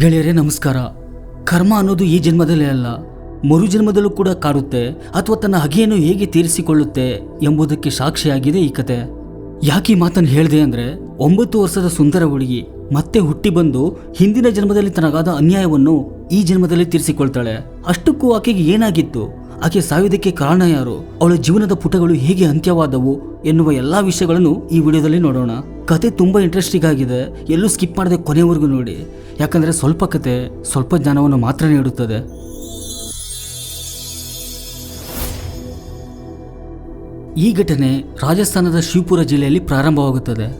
ಗೆಳೆಯರೇ, ನಮಸ್ಕಾರ. ಕರ್ಮ ಅನ್ನೋದು ಈ ಜನ್ಮದಲ್ಲೇ ಅಲ್ಲ, ಮರು ಜನ್ಮದಲ್ಲೂ ಕೂಡ ಕಾಡುತ್ತೆ, ಅಥವಾ ತನ್ನ ಹಗೆಯನ್ನು ಹೇಗೆ ತೀರಿಸಿಕೊಳ್ಳುತ್ತೆ ಎಂಬುದಕ್ಕೆ ಸಾಕ್ಷಿಯಾಗಿದೆ ಈ ಕತೆ. ಯಾಕೆ ಮಾತನ್ನು ಹೇಳಿದೆ ಅಂದರೆ, ಒಂಬತ್ತು ವರ್ಷದ ಸುಂದರ ಹುಡುಗಿ ಮತ್ತೆ ಹುಟ್ಟಿ ಬಂದು ಹಿಂದಿನ ಜನ್ಮದಲ್ಲಿ ತನಗಾದ ಅನ್ಯಾಯವನ್ನು ಈ ಜನ್ಮದಲ್ಲಿ ತೀರಿಸಿಕೊಳ್ತಾಳೆ. ಅಷ್ಟಕ್ಕೂ ಆಕೆಗೆ ಏನಾಗಿತ್ತು? ಆಕೆ ಸಾಯುವುದಕ್ಕೆ ಕಾರಣ ಯಾರು? ಅವಳ ಜೀವನದ ಪುಟಗಳು ಹೇಗೆ ಅಂತ್ಯವಾದವು ಎನ್ನುವ ಎಲ್ಲಾ ವಿಷಯಗಳನ್ನು ಈ ವಿಡಿಯೋದಲ್ಲಿ ನೋಡೋಣ. ಕತೆ ತುಂಬಾ ಇಂಟ್ರೆಸ್ಟಿಂಗ್ ಆಗಿದೆ. ಎಲ್ಲೂ ಸ್ಕಿಪ್ ಮಾಡದೆ ಕೊನೆವರೆಗೂ ನೋಡಿ. ಯಾಕಂದ್ರೆ ಸ್ವಲ್ಪ ಕತೆ, ಸ್ವಲ್ಪ ಜ್ಞಾನವನ್ನು ಮಾತ್ರ ನೀಡುತ್ತದೆ. ಈ ಘಟನೆ ರಾಜಸ್ಥಾನದ ಶಿವಪುರ ಜಿಲ್ಲೆಯಲ್ಲಿ ಪ್ರಾರಂಭವಾಗುತ್ತದೆ.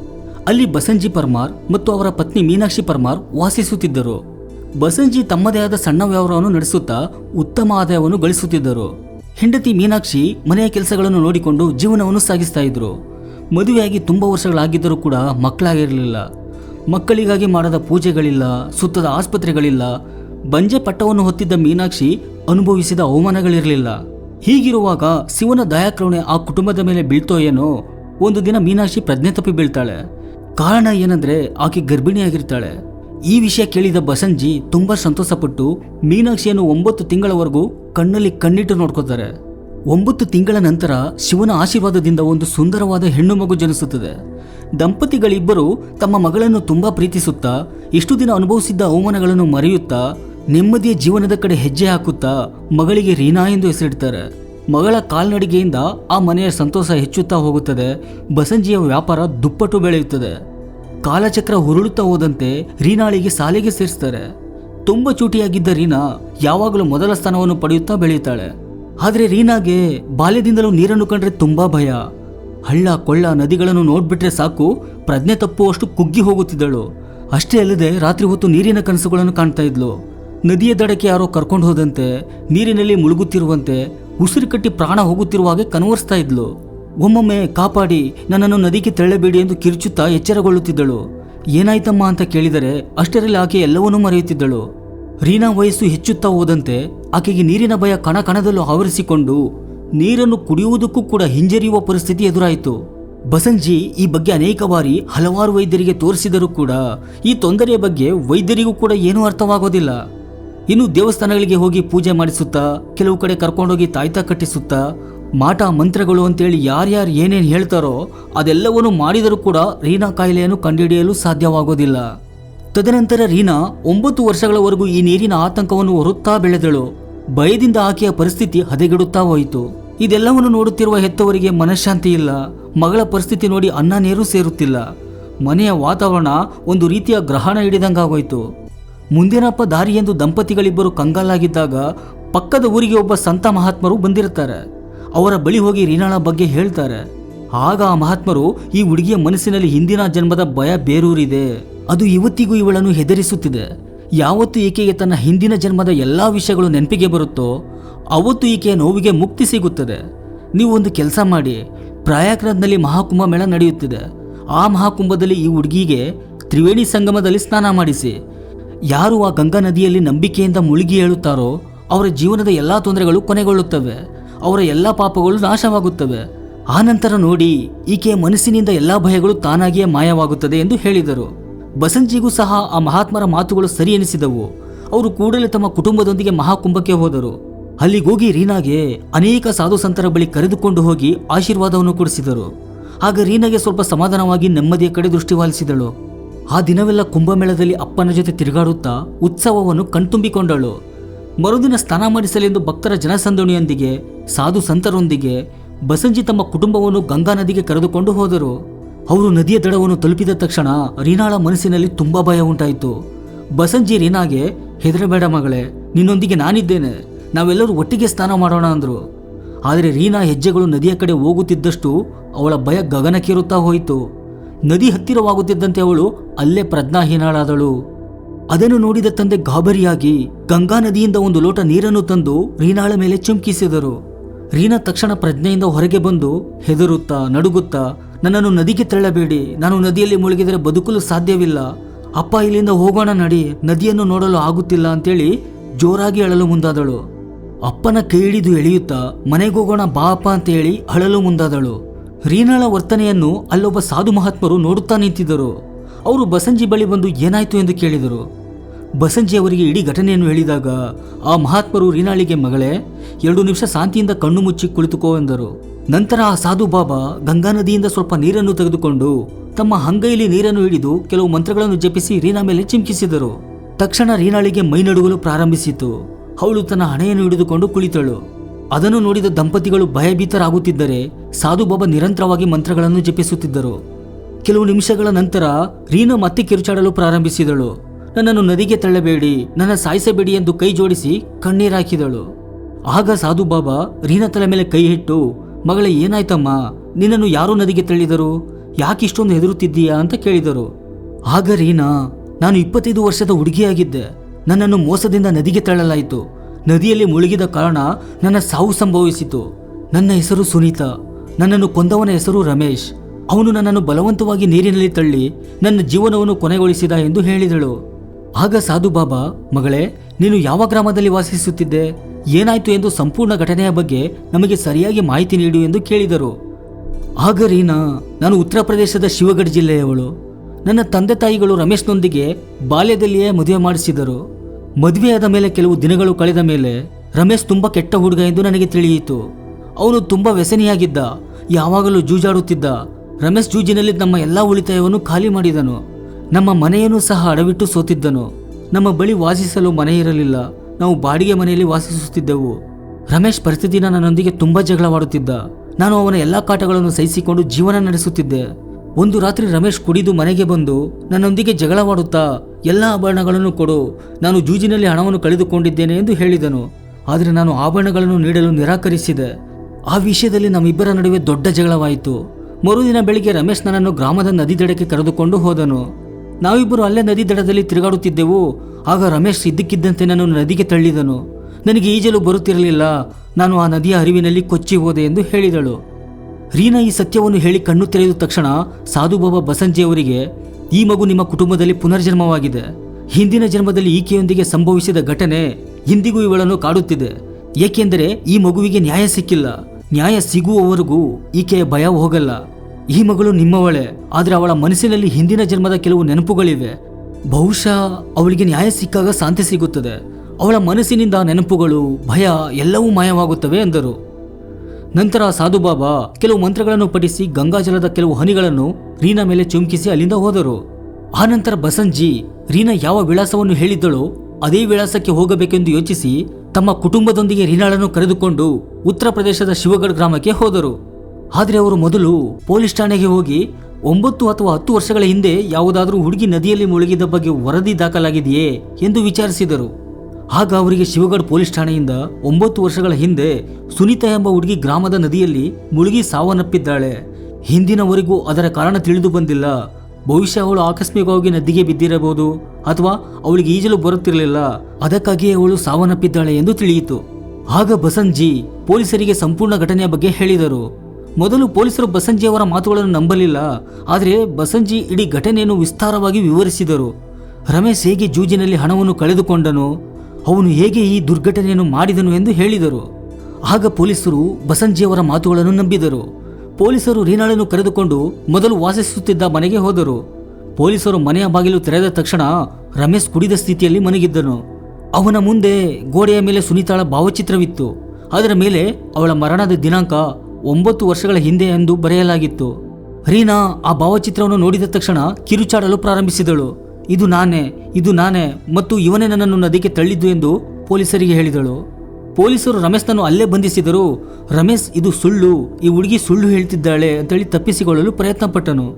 ಅಲ್ಲಿ ಬಸಂಜಿ ಪರ್ಮಾರ್ ಮತ್ತು ಅವರ ಪತ್ನಿ ಮೀನಾಕ್ಷಿ ಪರ್ಮಾರ್ ವಾಸಿಸುತ್ತಿದ್ದರು. ಬಸಂಜಿ ತಮ್ಮದೇ ಆದ ಸಣ್ಣ ವ್ಯವಹಾರವನ್ನು ನಡೆಸುತ್ತಾ ಉತ್ತಮ ಆದಾಯವನ್ನು ಗಳಿಸುತ್ತಿದ್ದರು. ಹೆಂಡತಿ ಮೀನಾಕ್ಷಿ ಮನೆಯ ಕೆಲಸಗಳನ್ನು ನೋಡಿಕೊಂಡು ಜೀವನವನ್ನು ಸಾಗಿಸ್ತಾ ಇದ್ರು. ಮದುವೆಯಾಗಿ ತುಂಬ ವರ್ಷಗಳಾಗಿದ್ದರೂ ಕೂಡ ಮಕ್ಕಳಾಗಿರಲಿಲ್ಲ. ಮಕ್ಕಳಿಗಾಗಿ ಮಾಡದ ಪೂಜೆಗಳಿಲ್ಲ, ಸುತ್ತದ ಆಸ್ಪತ್ರೆಗಳಿಲ್ಲ, ಬಂಜೆ ಪಟ್ಟವನ್ನು ಹೊತ್ತಿದ್ದ ಮೀನಾಕ್ಷಿ ಅನುಭವಿಸಿದ ಅವಮಾನಗಳಿರಲಿಲ್ಲ. ಹೀಗಿರುವಾಗ ಶಿವನ ದಯಾಕರುಣೆ ಆ ಕುಟುಂಬದ ಮೇಲೆ ಬೀಳ್ತೋ ಏನೋ, ಒಂದು ದಿನ ಮೀನಾಕ್ಷಿ ಪ್ರಜ್ಞೆ ತಪ್ಪಿ ಬೀಳ್ತಾಳೆ. ಕಾರಣ ಏನಂದ್ರೆ ಆಕೆ ಗರ್ಭಿಣಿಯಾಗಿರ್ತಾಳೆ. ಈ ವಿಷಯ ಕೇಳಿದ ಬಸಂಜಿ ತುಂಬಾ ಸಂತೋಷಪಟ್ಟು ಮೀನಾಕ್ಷಿಯನ್ನು ಒಂಬತ್ತು ತಿಂಗಳವರೆಗೂ ಕಣ್ಣಲ್ಲಿ ಕಣ್ಣಿಟ್ಟು ನೋಡ್ಕೋತಾರೆ ಒಂಬತ್ತು ತಿಂಗಳ ನಂತರ ಶಿವನ ಆಶೀರ್ವಾದದಿಂದ ಒಂದು ಸುಂದರವಾದ ಹೆಣ್ಣು ಮಗು ಜನಿಸುತ್ತದೆ. ದಂಪತಿಗಳಿಬ್ಬರು ತಮ್ಮ ಮಗಳನ್ನು ತುಂಬಾ ಪ್ರೀತಿಸುತ್ತಾ, ಇಷ್ಟು ದಿನ ಅನುಭವಿಸಿದ್ದ ಅವಮಾನಗಳನ್ನು ಮರೆಯುತ್ತಾ, ನೆಮ್ಮದಿಯ ಜೀವನದ ಕಡೆ ಹೆಜ್ಜೆ ಹಾಕುತ್ತಾ ಮಗಳಿಗೆ ರೀನಾ ಎಂದು ಹೆಸರಿಡ್ತಾರೆ. ಮಗಳ ಕಾಲ್ನಡಿಗೆಯಿಂದ ಆ ಮನೆಯ ಸಂತೋಷ ಹೆಚ್ಚುತ್ತಾ ಹೋಗುತ್ತದೆ. ಬಸಂಜಿಯ ವ್ಯಾಪಾರ ದುಪ್ಪಟ್ಟು ಬೆಳೆಯುತ್ತದೆ. ಕಾಲಚಕ್ರ ಉರುಳುತ್ತಾ ಹೋದಂತೆ ರೀನಾಳಿಗೆ ಸಾಲಿಗೆ ಸೇರಿಸ್ತಾರೆ. ತುಂಬ ಚೂಟಿಯಾಗಿದ್ದ ರೀನಾ ಯಾವಾಗಲೂ ಮೊದಲ ಸ್ಥಾನವನ್ನು ಪಡೆಯುತ್ತಾ ಬೆಳೆಯುತ್ತಾಳೆ. ಆದರೆ ರೀನಾಗೆ ಬಾಲ್ಯದಿಂದಲೂ ನೀರನ್ನು ಕಂಡ್ರೆ ತುಂಬಾ ಭಯ. ಹಳ್ಳ, ಕೊಳ್ಳ, ನದಿಗಳನ್ನು ನೋಡ್ಬಿಟ್ರೆ ಸಾಕು, ಪ್ರಜ್ಞೆ ತಪ್ಪುವಷ್ಟು ಕುಗ್ಗಿ ಹೋಗುತ್ತಿದ್ದಳು. ಅಷ್ಟೇ ಅಲ್ಲದೆ ರಾತ್ರಿ ಹೊತ್ತು ನೀರಿನ ಕನಸುಗಳನ್ನು ಕಾಣ್ತಾ ಇದ್ಲು. ನದಿಯ ದಡಕ್ಕೆ ಯಾರೋ ಕರ್ಕೊಂಡು ಹೋದಂತೆ, ನೀರಿನಲ್ಲಿ ಮುಳುಗುತ್ತಿರುವಂತೆ, ಉಸಿರು ಕಟ್ಟಿ ಪ್ರಾಣ ಹೋಗುತ್ತಿರುವ ಹಾಗೆ ಕನವರಿಸ್ತಾ ಇದ್ಲು. ಒಮ್ಮೊಮ್ಮೆ ಕಾಪಾಡಿ ನನ್ನನ್ನು ನದಿಗೆ ತೆರಳಬೇಡಿ ಎಂದು ಕಿರುಚುತ್ತಾ ಎಚ್ಚರಗೊಳ್ಳುತ್ತಿದ್ದಳು. ಏನಾಯ್ತಮ್ಮ ಅಂತ ಕೇಳಿದರೆ ಅಷ್ಟರಲ್ಲಿ ಆಕೆ ಎಲ್ಲವನ್ನೂ ಮರೆಯುತ್ತಿದ್ದಳು. ರೀನಾ ವಯಸ್ಸು ಹೆಚ್ಚುತ್ತಾ ಹೋದಂತೆ ಆಕೆಗೆ ನೀರಿನ ಭಯ ಕಣ ಕಣದಲ್ಲೂ ಆವರಿಸಿಕೊಂಡು ನೀರನ್ನು ಕುಡಿಯುವುದಕ್ಕೂ ಕೂಡ ಹಿಂಜರಿಯುವ ಪರಿಸ್ಥಿತಿ ಎದುರಾಯಿತು. ಬಸಂಜಿ ಈ ಬಗ್ಗೆ ಅನೇಕ ಬಾರಿ ಹಲವಾರು ವೈದ್ಯರಿಗೆ ತೋರಿಸಿದರೂ ಕೂಡ ಈ ತೊಂದರೆಯ ಬಗ್ಗೆ ವೈದ್ಯರಿಗೂ ಕೂಡ ಏನೂ ಅರ್ಥವಾಗೋದಿಲ್ಲ. ಇನ್ನು ದೇವಸ್ಥಾನಗಳಿಗೆ ಹೋಗಿ ಪೂಜೆ ಮಾಡಿಸುತ್ತಾ, ಕೆಲವು ಕಡೆ ಕರ್ಕೊಂಡೋಗಿ ತಾಯ್ತಾ ಕಟ್ಟಿಸುತ್ತಾ ಮಾಟ ಮಂತ್ರಗಳು ಅಂತೇಳಿ ಯಾರ್ಯಾರು ಏನೇನು ಹೇಳ್ತಾರೋ ಅದೆಲ್ಲವನ್ನು ಮಾಡಿದರೂ ಕೂಡ ರೀನಾ ಕಾಯಿಲೆಯನ್ನು ಕಂಡುಹಿಡಿಯಲು ಸಾಧ್ಯವಾಗೋದಿಲ್ಲ. ತದನಂತರ ರೀನಾ ಒಂಬತ್ತು ವರ್ಷಗಳವರೆಗೂ ಈ ನೀರಿನ ಆತಂಕವನ್ನು ಹೊರುತ್ತಾ ಬೆಳೆದಳು. ಭಯದಿಂದ ಆಕೆಯ ಪರಿಸ್ಥಿತಿ ಹದಗೆಡುತ್ತಾ ಹೋಯಿತು. ಇದೆಲ್ಲವನ್ನು ನೋಡುತ್ತಿರುವ ಹೆತ್ತವರಿಗೆ ಮನಃಶಾಂತಿ ಇಲ್ಲ. ಮಗಳ ಪರಿಸ್ಥಿತಿ ನೋಡಿ ಅನ್ನ ನೀರು ಸೇರುತ್ತಿಲ್ಲ. ಮನೆಯ ವಾತಾವರಣ ಒಂದು ರೀತಿಯ ಗ್ರಹಣ ಹಿಡಿದಂಗಾಗೋಯ್ತು. ಮುಂದಿನಪ್ಪ ದಾರಿ ಎಂದು ದಂಪತಿಗಳಿಬ್ಬರು ಕಂಗಾಲಾಗಿದ್ದಾಗ ಪಕ್ಕದ ಊರಿಗೆ ಒಬ್ಬ ಸಂತ ಮಹಾತ್ಮರು ಬಂದಿರುತ್ತಾರೆ. ಅವರ ಬಳಿ ಹೋಗಿ ರೀನಾಳ ಬಗ್ಗೆ ಹೇಳ್ತಾರೆ. ಆಗ ಆ ಮಹಾತ್ಮರು ಈ ಹುಡುಗಿಯ ಮನಸ್ಸಿನಲ್ಲಿ ಹಿಂದಿನ ಜನ್ಮದ ಭಯ ಬೇರೂರಿದೆ. ಅದು ಇವತ್ತಿಗೂ ಇವಳನ್ನು ಹೆದರಿಸುತ್ತಿದೆ. ಯಾವತ್ತು ಈಕೆಗೆ ತನ್ನ ಹಿಂದಿನ ಜನ್ಮದ ಎಲ್ಲಾ ವಿಷಯಗಳು ನೆನಪಿಗೆ ಬರುತ್ತೋ, ಅವತ್ತು ಈಕೆಯ ನೋವಿಗೆ ಮುಕ್ತಿ ಸಿಗುತ್ತದೆ. ನೀವು ಒಂದು ಕೆಲಸ ಮಾಡಿ, ಪ್ರಯಾಗ್ರಾಜ್ನಲ್ಲಿ ಮಹಾಕುಂಭ ಮೇಳ ನಡೆಯುತ್ತಿದೆ. ಆ ಮಹಾಕುಂಭದಲ್ಲಿ ಈ ಹುಡುಗಿಗೆ ತ್ರಿವೇಣಿ ಸಂಗಮದಲ್ಲಿ ಸ್ನಾನ ಮಾಡಿಸಿ. ಯಾರು ಆ ಗಂಗಾ ನದಿಯಲ್ಲಿ ನಂಬಿಕೆಯಿಂದ ಮುಳುಗಿ ಹೇಳುತ್ತಾರೋ ಅವರ ಜೀವನದ ಎಲ್ಲ ತೊಂದರೆಗಳು ಕೊನೆಗೊಳ್ಳುತ್ತವೆ. ಅವರ ಎಲ್ಲ ಪಾಪಗಳು ನಾಶವಾಗುತ್ತವೆ. ಆನಂತರ ನೋಡಿ, ಈಕೆಯ ಮನಸ್ಸಿನಿಂದ ಎಲ್ಲ ಭಯಗಳು ತಾನಾಗಿಯೇ ಮಾಯವಾಗುತ್ತದೆ ಎಂದು ಹೇಳಿದರು. ಬಸಂಜಿಗೂ ಸಹ ಆ ಮಹಾತ್ಮರ ಮಾತುಗಳು ಸರಿ ಎನಿಸಿದವು. ಅವರು ಕೂಡಲೇ ತಮ್ಮ ಕುಟುಂಬದೊಂದಿಗೆ ಮಹಾಕುಂಭಕ್ಕೆ ಹೋದರು. ಅಲ್ಲಿಗೋಗಿ ರೀನಾಗೆ ಅನೇಕ ಸಾಧು ಸಂತರ ಬಳಿ ಕರೆದುಕೊಂಡು ಹೋಗಿ ಆಶೀರ್ವಾದವನ್ನು ಕೊಡಿಸಿದರು. ಆಗ ರೀನಾಗೆ ಸ್ವಲ್ಪ ಸಮಾಧಾನವಾಗಿ ನೆಮ್ಮದಿಯ ಕಡೆ ದೃಷ್ಟಿವಾಲಿಸಿದಳು ಆ ದಿನವೆಲ್ಲ ಕುಂಭಮೇಳದಲ್ಲಿ ಅಪ್ಪನ ಜೊತೆ ತಿರುಗಾಡುತ್ತಾ ಉತ್ಸವವನ್ನು ಕಣ್ತುಂಬಿಕೊಂಡಳು. ಮರುದಿನ ಸ್ನಾನ ಮಾಡಿಸಲೆಂದು ಭಕ್ತರ ಜನಸಂದಣಿಯೊಂದಿಗೆ ಸಾಧು ಸಂತರೊಂದಿಗೆ ಬಸಂಜಿ ತಮ್ಮ ಕುಟುಂಬವನ್ನು ಗಂಗಾ ನದಿಗೆ ಕರೆದುಕೊಂಡು ಹೋದರು. ಅವರು ನದಿಯ ದಡವನ್ನು ತಲುಪಿದ ತಕ್ಷಣ ರೀನಾಳ ಮನಸ್ಸಿನಲ್ಲಿ ತುಂಬಾ ಭಯ ಉಂಟಾಯಿತು. ಬಸಂಜಿ ರೀನಾಗೆ ಹೆದರಬೇಡ ಮಗಳೇ, ನಿನ್ನೊಂದಿಗೆ ನಾನಿದ್ದೇನೆ, ನಾವೆಲ್ಲರೂ ಒಟ್ಟಿಗೆ ಸ್ನಾನ ಮಾಡೋಣ ಅಂದರು. ಆದರೆ ರೀನಾ ಹೆಜ್ಜೆಗಳು ನದಿಯ ಕಡೆ ಹೋಗುತ್ತಿದ್ದಷ್ಟು ಅವಳ ಭಯ ಗಗನಕ್ಕೇರುತ್ತಾ ಹೋಯಿತು. ನದಿ ಹತ್ತಿರವಾಗುತ್ತಿದ್ದಂತೆ ಅವಳು ಅಲ್ಲೇ ಪ್ರಜ್ಞಾಹೀನಳಾದಳು. ಅದನ್ನು ನೋಡಿದ ತಂದೆ ಗಾಬರಿಯಾಗಿ ಗಂಗಾ ನದಿಯಿಂದ ಒಂದು ಲೋಟ ನೀರನ್ನು ತಂದು ರೀನಾಳ ಮೇಲೆ ಚುಮ್ಕಿಸಿದರು. ರೀನಾ ತಕ್ಷಣ ಪ್ರಜ್ಞೆಯಿಂದ ಹೊರಗೆ ಬಂದು ಹೆದರುತ್ತಾ, ನಡುಗುತ್ತಾ, ನನ್ನನ್ನು ನದಿಗೆ ತಳ್ಳಬೇಡಿ, ನಾನು ನದಿಯಲ್ಲಿ ಮುಳುಗಿದರೆ ಬದುಕಲು ಸಾಧ್ಯವಿಲ್ಲ. ಅಪ್ಪ, ಇಲ್ಲಿಂದ ಹೋಗೋಣ ನಡಿ, ನದಿಯನ್ನು ನೋಡಲು ಆಗುತ್ತಿಲ್ಲ ಅಂತೇಳಿ ಜೋರಾಗಿ ಅಳಲು ಮುಂದಾದಳು. ಅಪ್ಪನ ಕೈ ಹಿಡಿದು ಎಳೆಯುತ್ತಾ ಮನೆಗೋಗೋಣ ಬಾ ಅಪ್ಪ ಅಂತ ಹೇಳಿ ಅಳಲು ಮುಂದಾದಳು. ರೀನಾಳ ವರ್ತನೆಯನ್ನು ಅಲ್ಲೊಬ್ಬ ಸಾಧು ಮಹಾತ್ಮರು ನೋಡುತ್ತಾ ನಿಂತಿದ್ದರು. ಅವರು ಬಸಂಜಿ ಬಳಿ ಬಂದು ಏನಾಯ್ತು ಎಂದು ಕೇಳಿದರು. ಬಸಂಜಿ ಅವರಿಗೆ ಇಡೀ ಘಟನೆಯನ್ನು ಹೇಳಿದಾಗ, ಆ ಮಹಾತ್ಮರು ರೀನಾಳಿಗೆ, ಮಗಳೇ, ಎರಡು ನಿಮಿಷ ಶಾಂತಿಯಿಂದ ಕಣ್ಣು ಮುಚ್ಚಿ ಕುಳಿತುಕೋ ಎಂದರು. ನಂತರ ಆ ಸಾಧು ಬಾಬಾ ಗಂಗಾ ನದಿಯಿಂದ ಸ್ವಲ್ಪ ನೀರನ್ನು ತೆಗೆದುಕೊಂಡು ತಮ್ಮ ಹಂಗೈಲಿ ನೀರನ್ನು ಹಿಡಿದು ಕೆಲವು ಮಂತ್ರಗಳನ್ನು ಜಪಿಸಿ ರೀನಾ ಮೇಲೆ ಚಿಮುಕಿಸಿದರು. ತಕ್ಷಣ ರೀನಾಳಿಗೆ ಮೈ ನಡುಗಲು ಪ್ರಾರಂಭಿಸಿತು. ಅವಳು ತನ್ನ ಹಣೆಯನ್ನು ಹಿಡಿದುಕೊಂಡು ಕುಳಿತಳು. ಅದನ್ನು ನೋಡಿದ ದಂಪತಿಗಳು ಭಯಭೀತರಾಗುತ್ತಿದ್ದರೆ ಸಾಧು ಬಾಬಾ ನಿರಂತರವಾಗಿ ಮಂತ್ರಗಳನ್ನು ಜಪಿಸುತ್ತಿದ್ದರು. ಕೆಲವು ನಿಮಿಷಗಳ ನಂತರ ರೀನಾ ಮತ್ತೆ ಕಿರುಚಾಡಲು ಪ್ರಾರಂಭಿಸಿದಳು. ನನ್ನನ್ನು ನದಿಗೆ ತಳ್ಳಬೇಡಿ, ನನ್ನ ಸಾಯಿಸಬೇಡಿ ಎಂದು ಕೈ ಜೋಡಿಸಿ ಕಣ್ಣೀರಾಕಿದಳು ಆಗ ಸಾಧು ಬಾಬಾ ರೀನಾ ತಲೆ ಮೇಲೆ ಕೈ ಇಟ್ಟು, ಮಗಳೇ, ಏನಾಯ್ತಮ್ಮ? ನಿನ್ನನ್ನು ಯಾರು ನದಿಗೆ ತಳ್ಳಿದರು? ಯಾಕಿಷ್ಟೊಂದು ಹೆದರುತ್ತಿದ್ದೀಯಾ? ಅಂತ ಕೇಳಿದರು. ಆಗ ರೀನಾ, ನಾನು ಇಪ್ಪತ್ತೈದು ವರ್ಷದ ಹುಡುಗಿಯಾಗಿದ್ದೆ. ನನ್ನನ್ನು ಮೋಸದಿಂದ ನದಿಗೆ ತಳ್ಳಲಾಯಿತು. ನದಿಯಲ್ಲಿ ಮುಳುಗಿದ ಕಾರಣ ನನ್ನ ಸಾವು ಸಂಭವಿಸಿತು. ನನ್ನ ಹೆಸರು ಸುನೀತಾ. ನನ್ನನ್ನು ಕೊಂದವನ ಹೆಸರು ರಮೇಶ್. ಅವನು ನನ್ನನ್ನು ಬಲವಂತವಾಗಿ ನೀರಿನಲ್ಲಿ ತಳ್ಳಿ ನನ್ನ ಜೀವನವನ್ನು ಕೊನೆಗೊಳಿಸಿದ ಎಂದು ಹೇಳಿದಳು. ಆಗ ಸಾಧು ಬಾಬಾ, ಮಗಳೇ, ನೀನು ಯಾವ ಗ್ರಾಮದಲ್ಲಿ ವಾಸಿಸುತ್ತಿದ್ದೆ? ಏನಾಯ್ತು ಎಂದು ಸಂಪೂರ್ಣ ಘಟನೆಯ ಬಗ್ಗೆ ನಮಗೆ ಸರಿಯಾಗಿ ಮಾಹಿತಿ ನೀಡು ಎಂದು ಕೇಳಿದರು. ಆಗ ರೀನಾ, ನಾನು ಉತ್ತರ ಪ್ರದೇಶದ ಶಿವಗಢ ಜಿಲ್ಲೆಯವಳು. ನನ್ನ ತಂದೆ ತಾಯಿಗಳು ರಮೇಶ್ನೊಂದಿಗೆ ಬಾಲ್ಯದಲ್ಲಿಯೇ ಮದುವೆ ಮಾಡಿಸಿದರು. ಮದುವೆಯಾದ ಮೇಲೆ ಕೆಲವು ದಿನಗಳು ಕಳೆದ ಮೇಲೆ ರಮೇಶ್ ತುಂಬಾ ಕೆಟ್ಟ ಹುಡುಗ ಎಂದು ನನಗೆ ತಿಳಿಯಿತು. ಅವನು ತುಂಬಾ ವ್ಯಸನಿಯಾಗಿದ್ದ, ಯಾವಾಗಲೂ ಜೂಜಾಡುತ್ತಿದ್ದ. ರಮೇಶ್ ಜೂಜಿನಲ್ಲಿ ನಮ್ಮ ಎಲ್ಲ ಉಳಿತಾಯವನ್ನು ಖಾಲಿ ಮಾಡಿದನು. ನಮ್ಮ ಮನೆಯನ್ನು ಸಹ ಅಡವಿಟ್ಟು ಸೋತಿದ್ದನು. ನಮ್ಮ ಬಳಿ ವಾಸಿಸಲು ಮನೆ ಇರಲಿಲ್ಲ. ನಾವು ಬಾಡಿಗೆ ಮನೆಯಲ್ಲಿ ವಾಸಿಸುತ್ತಿದ್ದೆವು. ರಮೇಶ್ ಪ್ರತಿದಿನ ನನ್ನೊಂದಿಗೆ ತುಂಬಾ ಜಗಳವಾಡುತ್ತಿದ್ದ. ನಾನು ಅವನ ಎಲ್ಲಾ ಕಾಟಗಳನ್ನು ಸಹಿಸಿಕೊಂಡು ಜೀವನ ನಡೆಸುತ್ತಿದ್ದೆ. ಒಂದು ರಾತ್ರಿ ರಮೇಶ್ ಕುಡಿದು ಮನೆಗೆ ಬಂದು, ನನ್ನೊಂದಿಗೆ ಜಗಳವಾಡುತ್ತಾ, ಎಲ್ಲ ಆಭರಣಗಳನ್ನು ಕೊಡು, ನಾನು ಜೂಜಿನಲ್ಲಿ ಹಣವನ್ನು ಕಳೆದುಕೊಂಡಿದ್ದೇನೆ ಎಂದು ಹೇಳಿದನು. ಆದರೆ ನಾನು ಆಭರಣಗಳನ್ನು ನೀಡಲು ನಿರಾಕರಿಸಿದೆ. ಆ ವಿಷಯದಲ್ಲಿ ನಮ್ಮಿಬ್ಬರ ನಡುವೆ ದೊಡ್ಡ ಜಗಳವಾಯಿತು. ಮರುದಿನ ಬೆಳಿಗ್ಗೆ ರಮೇಶ್ ನನ್ನನ್ನು ಗ್ರಾಮದ ನದಿ ದಡಕ್ಕೆ ಕರೆದುಕೊಂಡು ಹೋದನು. ನಾವಿಬ್ಬರು ಅಲ್ಲೇ ನದಿ ದಡದಲ್ಲಿ ತಿರುಗಾಡುತ್ತಿದ್ದೆವು. ಆಗ ರಮೇಶ್ ಇದ್ದಕ್ಕಿದ್ದಂತೆ ನಾನು ನದಿಗೆ ತಳ್ಳಿದನು. ನನಗೆ ಈಜಲು ಬರುತ್ತಿರಲಿಲ್ಲ. ನಾನು ಆ ನದಿಯ ಅರಿವಿನಲ್ಲಿ ಕೊಚ್ಚಿ ಹೋದೆ ಎಂದು ಹೇಳಿದಳು. ರೀನಾ ಈ ಸತ್ಯವನ್ನು ಹೇಳಿ ಕಣ್ಣು ತೆರೆದ ತಕ್ಷಣ ಸಾಧುಬಾಬಾ ಬಸಂಜಿಯವರಿಗೆ ಈ ಮಗು ನಿಮ್ಮ ಕುಟುಂಬದಲ್ಲಿ ಪುನರ್ಜನ್ಮವಾಗಿದೆ. ಹಿಂದಿನ ಜನ್ಮದಲ್ಲಿ ಈಕೆಯೊಂದಿಗೆ ಸಂಭವಿಸಿದ ಘಟನೆ ಇಂದಿಗೂ ಇವಳನ್ನು ಕಾಡುತ್ತಿದೆ. ಏಕೆಂದರೆ ಈ ಮಗುವಿಗೆ ನ್ಯಾಯ ಸಿಕ್ಕಿಲ್ಲ. ನ್ಯಾಯ ಸಿಗುವವರೆಗೂ ಈಕೆಯ ಭಯ ಹೋಗಲ್ಲ. ಈ ಮಗಳು ನಿಮ್ಮವಳೆ, ಆದರೆ ಅವಳ ಮನಸ್ಸಿನಲ್ಲಿ ಹಿಂದಿನ ಜನ್ಮದ ಕೆಲವು ನೆನಪುಗಳಿವೆ. ಬಹುಶಃ ಅವಳಿಗೆ ನ್ಯಾಯ ಸಿಕ್ಕಾಗ ಶಾಂತಿ ಸಿಗುತ್ತದೆ. ಅವಳ ಮನಸ್ಸಿನಿಂದ ನೆನಪುಗಳು, ಭಯ ಎಲ್ಲವೂ ಮಾಯವಾಗುತ್ತವೆ ಎಂದರು. ನಂತರ ಸಾಧುಬಾಬಾ ಕೆಲವು ಮಂತ್ರಗಳನ್ನು ಪಠಿಸಿ ಗಂಗಾಜಲದ ಕೆಲವು ಹನಿಗಳನ್ನು ರೀನಾ ಮೇಲೆ ಚುಮಕಿಸಿ ಅಲ್ಲಿಂದ ಹೋದರು. ಆನಂತರ ಬಸಂಜಿ, ರೀನಾ ಯಾವ ವಿಳಾಸವನ್ನು ಹೇಳಿದ್ದಳೋ, ಅದೇ ವಿಳಾಸಕ್ಕೆ ಹೋಗಬೇಕೆಂದು ಯೋಚಿಸಿ ತಮ್ಮ ಕುಟುಂಬದೊಂದಿಗೆ ರೀನಾಳನ್ನು ಕರೆದುಕೊಂಡು ಉತ್ತರ ಪ್ರದೇಶದ ಶಿವಗಢ ಗ್ರಾಮಕ್ಕೆ ಹೋದರು. ಆದರೆ ಅವರು ಮೊದಲು ಪೊಲೀಸ್ ಠಾಣೆಗೆ ಹೋಗಿ ಒಂಬತ್ತು ಅಥವಾ ಹತ್ತು ವರ್ಷಗಳ ಹಿಂದೆ ಯಾವುದಾದರೂ ಹುಡುಗಿ ನದಿಯಲ್ಲಿ ಮುಳುಗಿದ ಬಗ್ಗೆ ವರದಿ ದಾಖಲಾಗಿದೆಯೇ ಎಂದು ವಿಚಾರಿಸಿದರು. ಆಗ ಅವರಿಗೆ ಶಿವಗಢ ಪೊಲೀಸ್ ಠಾಣೆಯಿಂದ ಒಂಬತ್ತು ವರ್ಷಗಳ ಹಿಂದೆ ಸುನೀತಾ ಎಂಬ ಹುಡುಗಿ ಗ್ರಾಮದ ನದಿಯಲ್ಲಿ ಮುಳುಗಿ ಸಾವನ್ನಪ್ಪಿದ್ದಾಳೆ. ಹಿಂದಿನವರೆಗೂ ಅದರ ಕಾರಣ ತಿಳಿದು ಬಂದಿಲ್ಲ. ಬಹುಶಃ ಅವಳು ಆಕಸ್ಮಿಕವಾಗಿ ನದಿಗೆ ಬಿದ್ದಿರಬಹುದು ಅಥವಾ ಅವಳಿಗೆ ಈಜಲು ಬರುತ್ತಿರಲಿಲ್ಲ. ಅದಕ್ಕಾಗಿಯೇ ಅವಳು ಸಾವನ್ನಪ್ಪಿದ್ದಾಳೆ ಎಂದು ತಿಳಿಯಿತು. ಆಗ ಬಸಂಜಿ ಪೊಲೀಸರಿಗೆ ಸಂಪೂರ್ಣ ಘಟನೆಯ ಬಗ್ಗೆ ಹೇಳಿದರು. ಮೊದಲು ಪೊಲೀಸರು ಬಸಂಜಿ ಅವರ ಮಾತುಗಳನ್ನು ನಂಬಲಿಲ್ಲ, ಆದರೆ ಬಸಂಜಿ ಇಡೀ ಘಟನೆಯನ್ನು ವಿಸ್ತಾರವಾಗಿ ವಿವರಿಸಿದರು. ರಮೇಶ್ ಹೇಗೆ ಜೂಜಿನಲ್ಲಿ ಹಣವನ್ನು ಕಳೆದುಕೊಂಡನು, ಅವನು ಹೇಗೆ ಈ ದುರ್ಘಟನೆಯನ್ನು ಮಾಡಿದನು ಎಂದು ಹೇಳಿದರು. ಆಗ ಪೊಲೀಸರು ಬಸಂಜಿಯವರ ಮಾತುಗಳನ್ನು ನಂಬಿದರು. ಪೊಲೀಸರು ರೀನಾಳನ್ನು ಕರೆದುಕೊಂಡು ಮೊದಲು ವಾಸಿಸುತ್ತಿದ್ದ ಮನೆಗೆ ಹೋದರು. ಪೊಲೀಸರು ಮನೆಯ ಬಾಗಿಲು ತೆರೆದ ತಕ್ಷಣ ರಮೇಶ್ ಕುಡಿದ ಸ್ಥಿತಿಯಲ್ಲಿ ಮನಗಿದ್ದನು ಅವನ ಮುಂದೆ ಗೋಡೆಯ ಮೇಲೆ ಸುನೀತಾಳ ಭಾವಚಿತ್ರವಿತ್ತು. ಅದರ ಮೇಲೆ ಅವಳ ಮರಣದ ದಿನಾಂಕ ಒಂಬತ್ತು ವರ್ಷಗಳ ಹಿಂದೆ ಎಂದು ಬರೆಯಲಾಗಿತ್ತು. ರೀನಾ ಆ ಭಾವಚಿತ್ರವನ್ನು ನೋಡಿದ ತಕ್ಷಣ ಕಿರುಚಾಡಲು ಪ್ರಾರಂಭಿಸಿದಳು. ಇದು ನಾನೇ ಇದು ನಾನೇ ಮತ್ತು ಇವನೇ ನನ್ನನ್ನು ನದಿಗೆ ತಳ್ಳಿದ್ದು ಎಂದು ಪೊಲೀಸರಿಗೆ ಹೇಳಿದಳು. ಪೊಲೀಸರು ರಮೇಶ್ನನ್ನು ಅಲ್ಲೇ ಬಂಧಿಸಿದರು, ರಮೇಶ್, ಇದು ಸುಳ್ಳು, ಈ ಹುಡುಗಿ ಸುಳ್ಳು ಹೇಳ್ತಿದ್ದಾಳೆ ಅಂತೇಳಿ ತಪ್ಪಿಸಿಕೊಳ್ಳಲು ಪ್ರಯತ್ನಪಟ್ಟನು.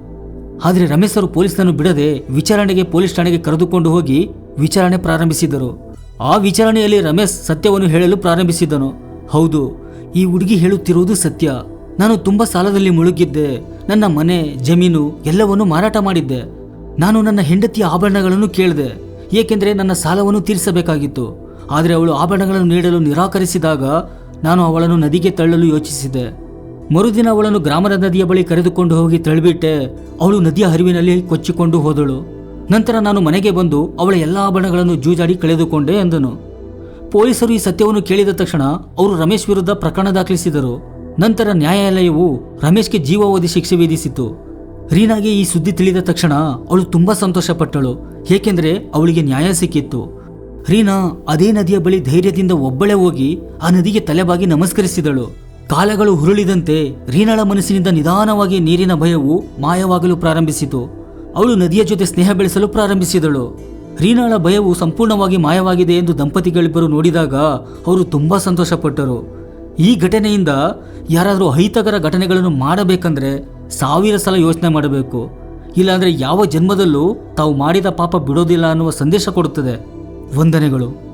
ಆದರೆ ರಮೇಶರು ಪೊಲೀಸರನ್ನು ಬಿಡದೆ ವಿಚಾರಣೆಗೆ ಪೊಲೀಸ್ ಠಾಣೆಗೆ ಕರೆದುಕೊಂಡು ಹೋಗಿ ವಿಚಾರಣೆ ಪ್ರಾರಂಭಿಸಿದರು. ಆ ವಿಚಾರಣೆಯಲ್ಲಿ ರಮೇಶ್ ಸತ್ಯವನ್ನು ಹೇಳಲು ಪ್ರಾರಂಭಿಸಿದನು. ಹೌದು ಈ ಹುಡುಗಿ ಹೇಳುತ್ತಿರುವುದು ಸತ್ಯ. ನಾನು ತುಂಬ ಸಾಲದಲ್ಲಿ ಮುಳುಗಿದ್ದೆ. ನನ್ನ ಮನೆ, ಜಮೀನು ಎಲ್ಲವನ್ನೂ ಮಾರಾಟ ಮಾಡಿದ್ದೆ. ನಾನು ನನ್ನ ಹೆಂಡತಿಯ ಆಭರಣಗಳನ್ನು ಕೇಳಿದೆ. ಏಕೆಂದರೆ ನನ್ನ ಸಾಲವನ್ನು ತೀರಿಸಬೇಕಾಗಿತ್ತು. ಆದರೆ ಅವಳು ಆಭರಣಗಳನ್ನು ನೀಡಲು ನಿರಾಕರಿಸಿದಾಗ ನಾನು ಅವಳನ್ನು ನದಿಗೆ ತಳ್ಳಲು ಯೋಚಿಸಿದೆ. ಮರುದಿನ ಅವಳನ್ನು ಗ್ರಾಮದ ನದಿಯ ಬಳಿ ಕರೆದುಕೊಂಡು ಹೋಗಿ ತಳ್ಳಿಬಿಟ್ಟೆ. ಅವಳು ನದಿಯ ಹರಿವಿನಲ್ಲಿ ಕೊಚ್ಚಿಕೊಂಡು ಹೋದಳು. ನಂತರ ನಾನು ಮನೆಗೆ ಬಂದು ಅವಳ ಎಲ್ಲ ಆಭರಣಗಳನ್ನು ಜೂಜಾಡಿ ಕಳೆದುಕೊಂಡೆ ಎಂದನು. ಪೊಲೀಸರು ಈ ಸತ್ಯವನ್ನು ಕೇಳಿದ ತಕ್ಷಣ ಅವರು ರಮೇಶ್ ವಿರುದ್ಧ ಪ್ರಕರಣ ದಾಖಲಿಸಿದರು. ನಂತರ ನ್ಯಾಯಾಲಯವು ರಮೇಶ್ಗೆ ಜೀವಾವಧಿ ಶಿಕ್ಷೆ ವಿಧಿಸಿತು ರೀನಾಗೆ ಈ ಸುದ್ದಿ ತಿಳಿದ ತಕ್ಷಣ ಅವಳು ತುಂಬಾ ಸಂತೋಷಪಟ್ಟಳು, ಏಕೆಂದರೆ ಅವಳಿಗೆ ನ್ಯಾಯ ಸಿಕ್ಕಿತ್ತು. ರೀನಾ ಅದೇ ನದಿಯ ಬಳಿ ಧೈರ್ಯದಿಂದ ಒಬ್ಬಳೆ ಹೋಗಿ ಆ ನದಿಗೆ ತಲೆಬಾಗಿ ನಮಸ್ಕರಿಸಿದಳು. ಕಾಲಗಳು ಹುರುಳಿದಂತೆ ರೀನಾಳ ಮನಸ್ಸಿನಿಂದ ನಿಧಾನವಾಗಿ ನೀರಿನ ಭಯವು ಮಾಯವಾಗಲು ಪ್ರಾರಂಭಿಸಿತು. ಅವಳು ನದಿಯ ಜೊತೆ ಸ್ನೇಹ ಬೆಳೆಸಲು ಪ್ರಾರಂಭಿಸಿದಳು. ರೀನಾಳ ಭಯವು ಸಂಪೂರ್ಣವಾಗಿ ಮಾಯವಾಗಿದೆ ಎಂದು ದಂಪತಿಗಳಿಬ್ಬರು ನೋಡಿದಾಗ ಅವರು ತುಂಬಾ ಸಂತೋಷಪಟ್ಟರು. ಈ ಘಟನೆಯಿಂದ ಯಾರಾದರೂ ಅಹಿತಕರ ಘಟನೆಗಳನ್ನು ಮಾಡಬೇಕಂದ್ರೆ ಸಾವಿರ ಸಲ ಯೋಚನೆ ಮಾಡಬೇಕು. ಇಲ್ಲಾಂದರೆ ಯಾವ ಜನ್ಮದಲ್ಲೂ ತಾವು ಮಾಡಿದ ಪಾಪ ಬಿಡೋದಿಲ್ಲ ಅನ್ನುವ ಸಂದೇಶ ಕೊಡುತ್ತದೆ. ವಂದನೆಗಳು.